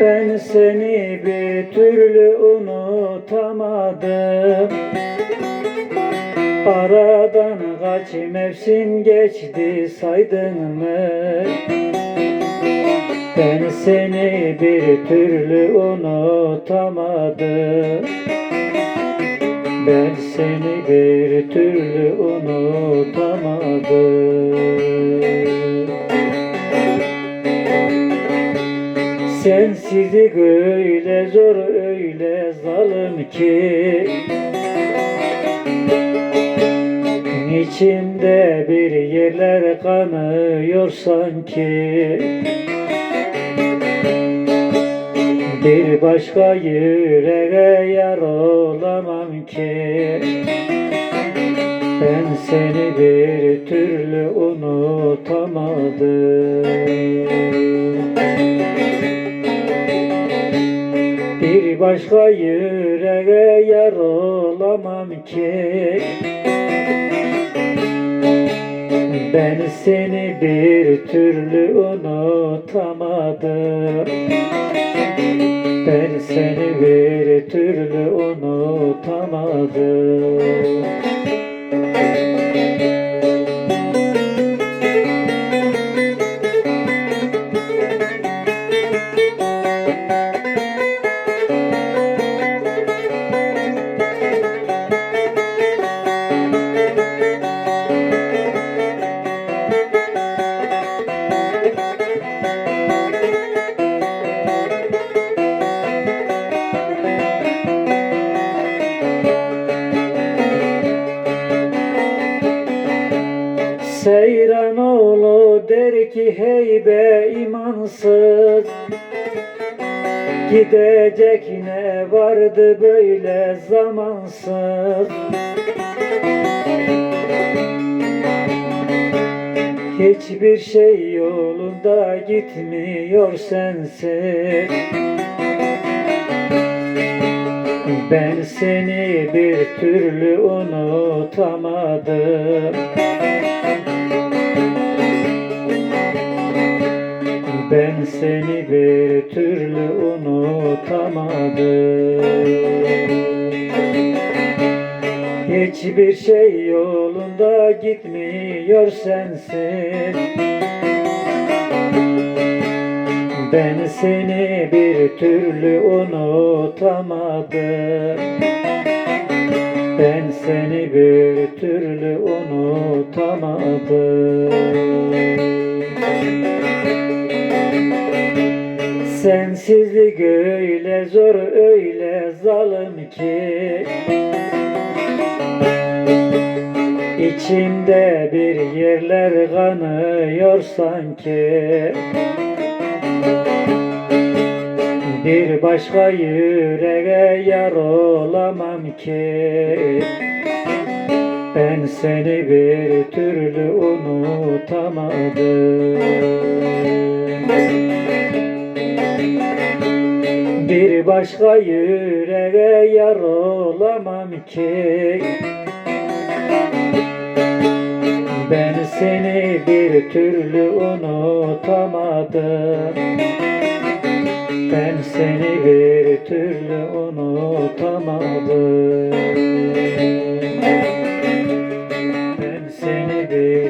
Ben seni bir türlü unutamadım. Aradan kaç mevsim geçti saydın mı? Ben seni bir türlü unutamadım. Ben seni bir türlü unutamadım Sensizlik öyle zor öyle zalim ki. İçimde bir yerler kanıyor sanki. Bir başka yüreğe yar olamam ki. Ben seni bir türlü unutamadım Başka yüreğe yar olamam ki. Ben seni bir türlü unutamadım. Ben seni bir türlü unutamadım der ki hey be imansız Gidecek ne vardı böyle zamansız. Hiçbir şey yolunda gitmiyor sensiz. Ben seni bir türlü unutamadım seni bir türlü unutamadım. Hiçbir şey yolunda gitmiyor sensiz Ben seni bir türlü unutamadım. Ben seni bir türlü unutamadım Sensizlik öyle zor öyle zalim ki. İçimde bir yerler kanıyor sanki. Bir başka yüreğe yar olamam ki. Ben seni bir türlü unutamadım Başka yüreğe yar olamam ki. Ben seni bir türlü unutamadım. Ben seni bir türlü unutamadım. Ben seni bir